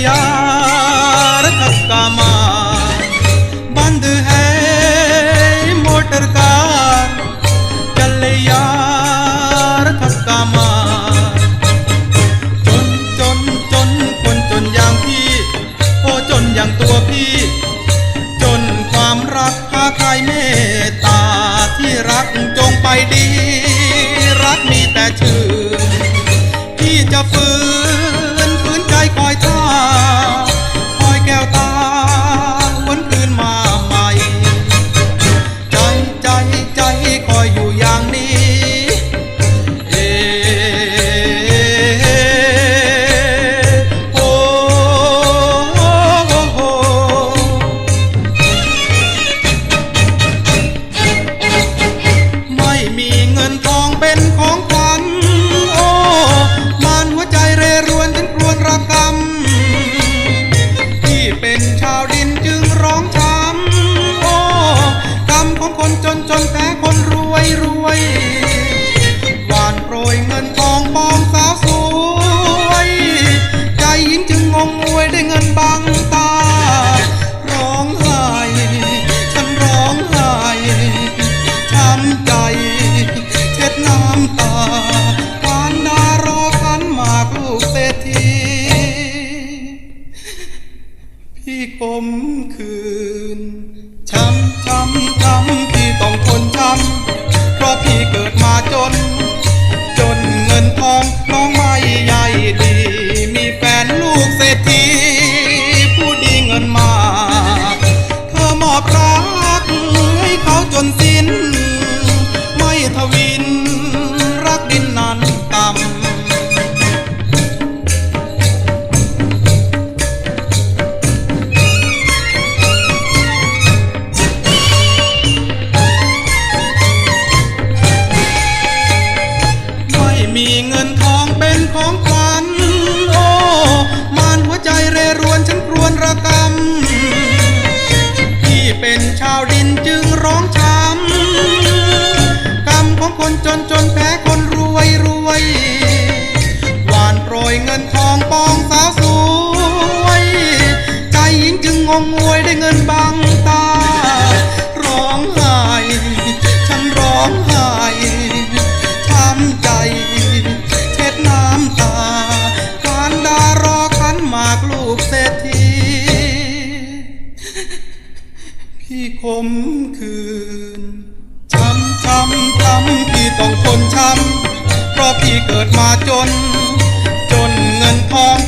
यार सबका मार बंद है मोटर का चल यार सबका मार चन चन चन คนจนอย่างพี่โอ้จนอย่างตัวพี่ จนความรักพาใครเมตตาที่รักจงไปดี รักมีแต่ชื่อ พี่จะฝืน ช้ำช้ำช้ำพี่ต้องทนช้ำเพราะพี่เกิดมาจน จนเงินทองน้องไม่ใหญ่ดี มีแฟนลูกเศรษฐีผู้ดีเงินมาเธอมอบรักให้เขาจนสิ้น ไม่ทวิน องงวยได้เงินบางตา ร้องไห้ฉันร้องไห้ทำใจเช็ดน้ำตาขานดารอขันมากลูกเศรษฐีพี่คมคืนช้ำช้ำช้ำพี่ต้องทนช้ำเพราะพี่เกิดมาจน จนเงินทอง